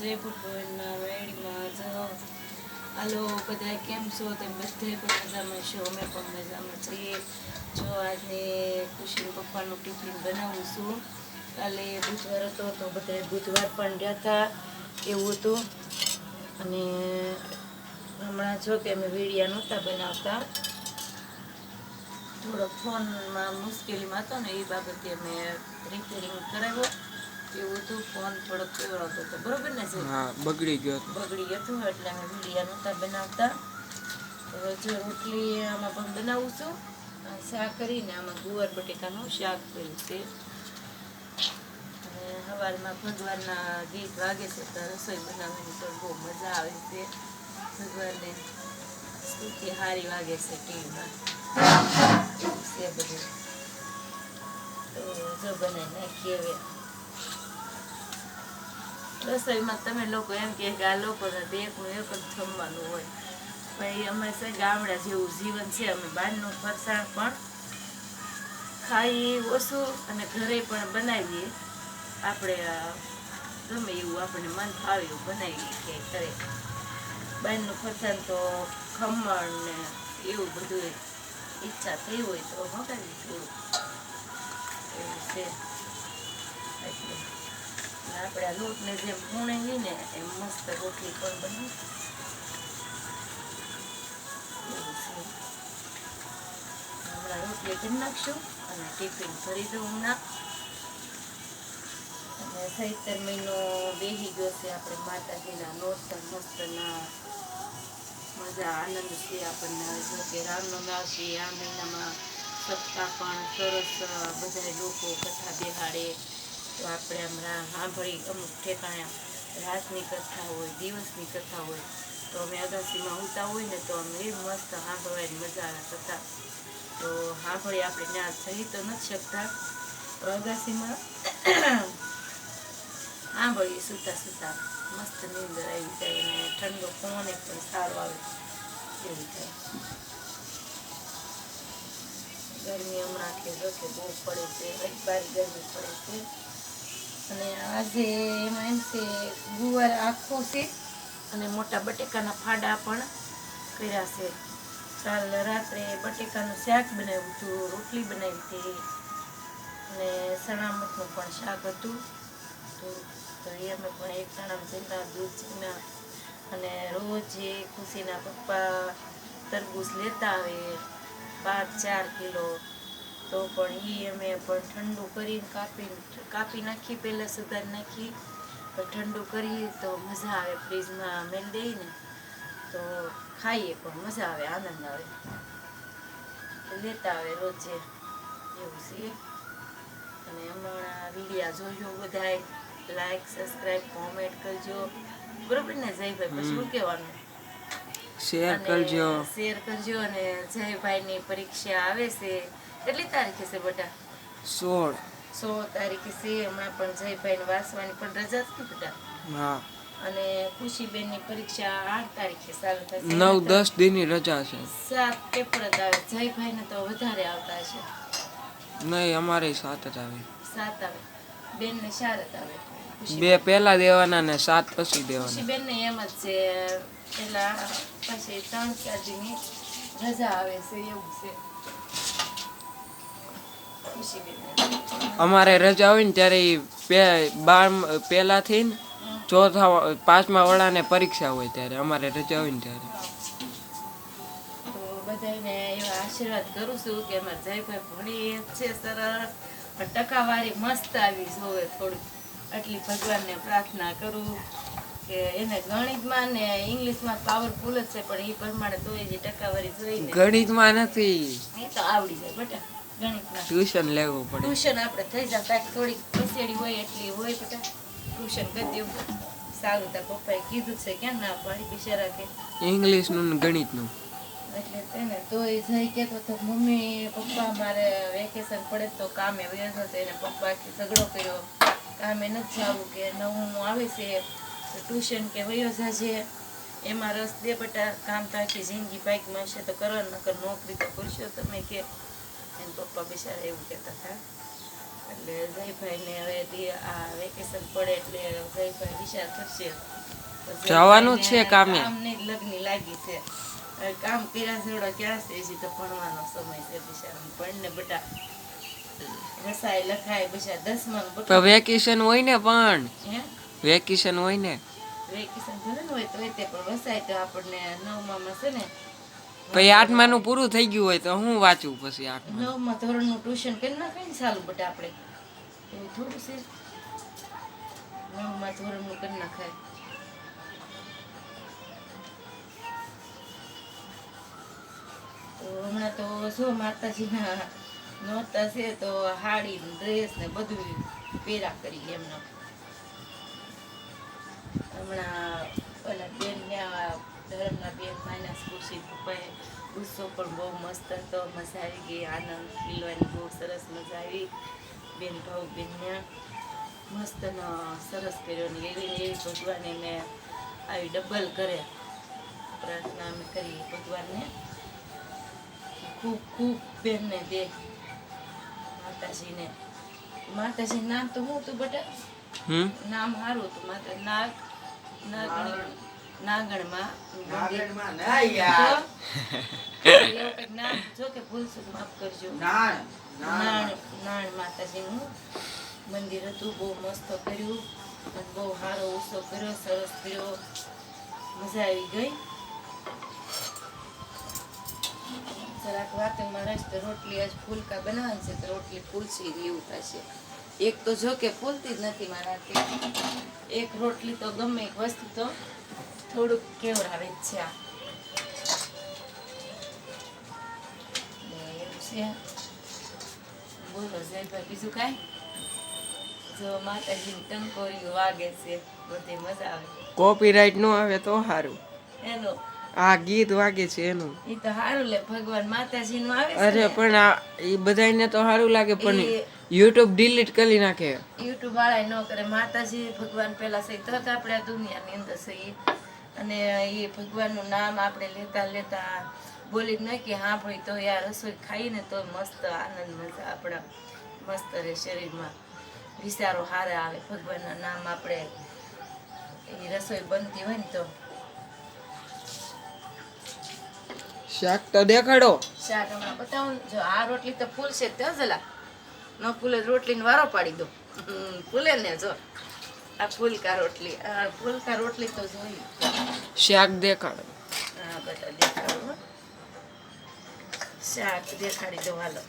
જય ભગવાનના વેડીમાં જો. હાલો બધા કેમ છો? તેમ બધે પણ મજામાં છો. અમે પણ મજામાં છીએ. જો આજને ખુશી પપ્પાનું ટિફિન બનાવું છું. કાલે બુધવાર હતો તો બધા બુધવાર પણ ગયા હતા એવું હતું. અને હમણાં જો કે અમે વીડિયા નહોતા બનાવતા. થોડોક ફોનમાં મુશ્કેલીમાં હતો ને એ બાબતે અમે રિપેરિંગ કરાવ્યો. એવું હતું ફોન થોડોક કેવડાવતો હતો. બરોબર ને હા બગડી ગયો બગડી ગયો હતું એટલે અમે વીડિયા નહોતા બનાવતા. તો જો રોટલી આમાં પણ બનાવું છું. શાક કરીને આમાં ગુવાર બટેકાનું શાક કર્યું છે. અને સવારમાં ભગવાનના ગીત વાગે છે તો રસોઈ બનાવવાની તો બહુ મજા આવે છે. ભગવાનને સ્તુતિ સારી વાગે છે ટીવીમાં. છે બધું. તો જો બનાવી નાખીએ હવે. રસોઈમાં તમે લોકો એમ કે આ લોકોને એકનું એક જ જમવાનું હોય. ભાઈ અમે છે ગામડા જેવું જીવન છે, અમે બહારનું ફરસાણ પણ ખાઈ ઓછું અને ઘરે પણ બનાવીએ. આપણે, ગમે એવું આપણને મન ફાવે એવું બનાવીએ કે ઘરે. બહારનું ફરસાણ તો ખમણ ને એવું બધું ઈચ્છા થઈ હોય તો મગાવી થોડું એવું છે. એટલે આપણે આ લોટને જેમ પૂણે ને એમ મસ્ત રોટલી પણ બની. રોટલી કરી નાખશું અને ટિફિન ભરી દઉં હમણાં. અને સહિતર મહિનો બેસી ગયો છે આપણે માતાજીના નોરસર મસ્તના મજા આનંદ છે આપણને. જો કે રામનવમી આવશે આ મહિનામાં સપ્તાહ પણ સરસ બધા લોકો કથા બેહાડે. તો આપણે હમણાં સાંભળી અમુક ઠેકાણે રાતની કથા હોય, દિવસની કથા હોય, તો અમે અગાસીમાં ઉતા હોય ને તો અમે એ મસ્ત સાંભળવાની મજા આવે કથા. તો સાંભળી આપણે ત્યાં થઈ તો નથી શકતા, તો અગાસીમાં સાંભળીએ સૂતા સૂતા. મસ્ત નીંદર આવી જાય અને ઠંડો પવન પણ સારો આવે એવું થાય. ગરમી હમણાં કે જો કે બહુ પડે છે અખબારી ગરમી પડે છે. અને આજે એમાં એમ છે, ગુવાર આખો છે અને મોટા બટેકાના ફાડા પણ કર્યા છે. કાલ રાત્રે બટેકાનું શાક બનાવ્યું હતું, રોટલી બનાવી હતી. અને સણામતનું પણ શાક હતું. તો અમે પણ એક સણામ જીના દૂધ જીના અને રોજ એ ખુશીના પપ્પા તરબૂચ લેતા આવે, પાંચ ચાર કિલો. તો પણ એ અમે પણ ઠંડુ કરીને કાપી કાપી નાખી પહેલાં સુધાર નાખી. ઠંડુ કરી તો મજા આવે ફ્રીજમાં મેળ દઈને તો ખાઈએ પણ મજા આવે આનંદ આવે. લેતા આવે રોજે એવું છે. અને હમણાં વિડીયા જોજો બધાએ. લાઈક સબસ્ક્રાઈબ કોમેન્ટ કરજો. બરોબર ને જયભાઈ? પછી શું કહેવાનું? શેર કરજો. શેર કરજો અને જયભાઈની પરીક્ષા આવે છે. કેટલી તારીખે છે બેટા? સોળ. સોળ તારીખે છે. હમણાં પણ જયભાઈને વાસવાની પણ રજા હતી બેટા. હા. અને ખુશીબેનની પરીક્ષા આઠ તારીખે ચાલુ થશે. નવ દસ દિનની રજા છે. સાત પેપર જ આવે. જયભાઈને તો વધારે આવતા છે નહીં અમારે સાત જ આવે. સાત આવે. બેનને જ આવે. બે પહેલા દેવાના ને સાત પછી દેવાના. ખુશીબેનને એમ જ છે. પેલા પછી ત્રણ ચાર દિનની રજા આવે છે. એવું છે. અમારે રજા હોય ને ત્યારે બાર પહેલાથી ચોથા પાંચમા વડાને પરીક્ષા હોય ત્યારે અમારે રજા હોય ને ત્યારે. બધાને એવા આશીર્વાદ કરું છું કે અમારા જયભાઈ ભણી છે સરસ પણ ટકાવારી મસ્ત આવી જોવે થોડી આટલી ભગવાનને પ્રાર્થના કરું કે એને ગણિતમાં ને ઇંગ્લિશમાં પાવરફુલ જ છે પણ એ પ્રમાણે તો જે ટકાવારી જોઈને ગણિતમાં નથી. એ તો આવડી જાય બેટા. ટ્યુશન લેવું પડે. ટ્યુશન આપણે થઈ જાય કાંઈક થોડીક પસેડી હોય એટલી હોય બધા. ટ્યુશન કરી દેવું સારું તાર પપ્પાએ કીધું છે કેમ ના પાડી બિચારા કે ઇંગ્લિશનું ગણિતનું. એટલે તેને તોય જઈ કહેતો તો મમ્મી પપ્પા મારે વેકેશન પડે તો કામે વયો તો એને પપ્પા કે ઝઘડો કર્યો. કામે નથી જવું કે નવું આવે છે ટ્યુશન કે વયો જાજે. એમાં રસ દે બટા કામ તો આખી જિંદગી બાઇકમાં હશે તો કરવા નકર નોકરી તો કરશો તમે કે એને પપ્પા બિચારા એવું કહેતા હતા. એટલે જયભાઈને હવે આ વેકેશન પડે એટલે જયભાઈ વિચાર કરશે. જવાનું છે કામે. કામની લગ્ન લાગી છે. કામ પીરા જેવડો ક્યાં છે? હજી તો ભણવાનો સમય છે પણ ભણને બટા રસાય લખાય બિચારા દસમા તો વેકેશન હોય ને પણ. હે? વેકેશન હોય ને. વેકેશન ભલે હોય તો એ તે પણ વસાય તો આપણને નવમામાં છે ને પછી આઠમાનું પૂરું થઈ ગયું હોય તો હું વાંચું પછી આઠમા નવમા ધોરણનું ટ્યુશન કરી નાખાય ને સારું બટ આપણે. એવું થોડું છે. નવમા ધોરણનું કરી નાખાય. તો હમણાં તો જો માતાજીના નોરતા છે તો હાડી ડ્રેસ ને બધું પેરા કરી એમનો. હમણાં ઓલા બેન ધર્મના બેન માઇનસ ખુશી પપ્પાએ ગુસ્સો પણ બહુ મસ્ત હતો. મજા આવી ગઈ. આનંદ ખીલવાની બહુ સરસ મજા આવી. બેન ભાવ બેનને મસ્ત સરસ કર્યો ને એવી ને એવી ભગવાને મેં આવી ડબલ કરે પ્રાર્થના અમે કરીએ ભગવાનને ખૂબ ખૂબ બેનને દે. માતાજીને. માતાજી નામ તો હું તું બટા? નામ સારું હતું. માતા નાગ નાગણ. નાગણમાં નાગણમાં ના યાર. તો એવું કંઈક નામ જો કે ભૂલચૂક માફ કરજો નાણ. નાણ. નાણ નાણ માતાજીનું મંદિર હતું બહુ મસ્ત કર્યું અને બહુ સારો ઉત્સવ કર્યો સરસ કર્યો મજા આવી ગઈ જરાક રોટલી આજ ફૂલકા બનાવવાની છે તો રોટલી ફૂલસી એવું થશે એક તો જો કે ફૂલતી જ નથી મારાથી એક રોટલી તો ગમે એક વસ્તુ તો થોડુંક કેવરાવે જ છે આ. એવું છે. બોલો જયભાઈ બીજું કાંઈ? જો માતાજીની ટંકોરીઓ વાગે છે બધી મજા આવે. કોપીરાઇટ નો આવે તો સારું એનો? આ ગીત વાગે છે એનું. એ તો સારું લે ભગવાન માતાજીનું આવે અરે પણ આ એ બધાને તો સારું લાગે પણ યુટ્યુબ ડિલીટ કરી નાખે. યુટ્યુબ વાળા ન કરે. માતાજી ભગવાન પેલા સહી તરત આપણે દુનિયાની અંદર છીએ અને એ ભગવાનનું નામ આપણે લેતા લેતા બોલી જ કે હા ભાઈ તો આ રસોઈ ખાઈને તો મસ્ત આનંદ મજા આપણા મસ્ત રહે શરીરમાં. વિચારો સારા આવે ભગવાનના નામ આપણે એ રસોઈ બનતી હોય ને તો. શાક તો દેખાડો. શાક હમણાં બતાવું જો આ રોટલી તો ફૂલશે ત્યાં જલા ન ફૂલે રોટલીને વારો પાડી દો. ફૂલે ને જો. આ ફૂલકા રોટલી. આ ફૂલકા રોટલી તો જોઈ શાક દેખાડો. હા બધા દેખાડો હો. શાક દેખાડી દો હાલો.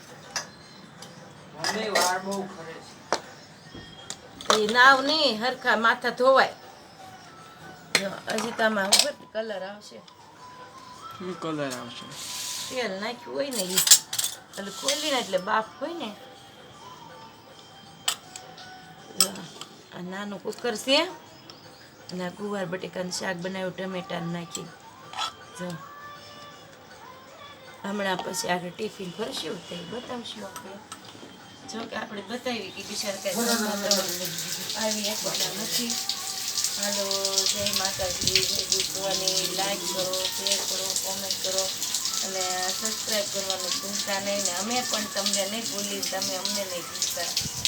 મમ્મી વાર બહુ ખરે છે. એ નાવ નહીં હરખા માથા ધોવાય. તો ઉપર કલર આવશે. શું કલર આવશે? તેલ નાખ્યું હોય ને એ એટલે ખોલીને એટલે બાફ હોય ને. આ નાનું કુકર છે. અને આ ગુવાર બટેકાનું શાક બનાવ્યું ટમેટા નાખી. જો. હમણાં પછી આગળ ટિફિન ભરશું તે બતાવશું આપણે. જો કે આપણે બતાવી કે સરકારી આવી એકવાના નથી. હાલો જય માતાજી જય ભગવાની. લાઈક કરો શેર કરો કોમેન્ટ કરો. અને સબસ્ક્રાઈબ કરવાનું ભૂલતા નહીં. ને અમે પણ તમને નહીં ભૂલી તમે અમને નહીં ભૂલતા.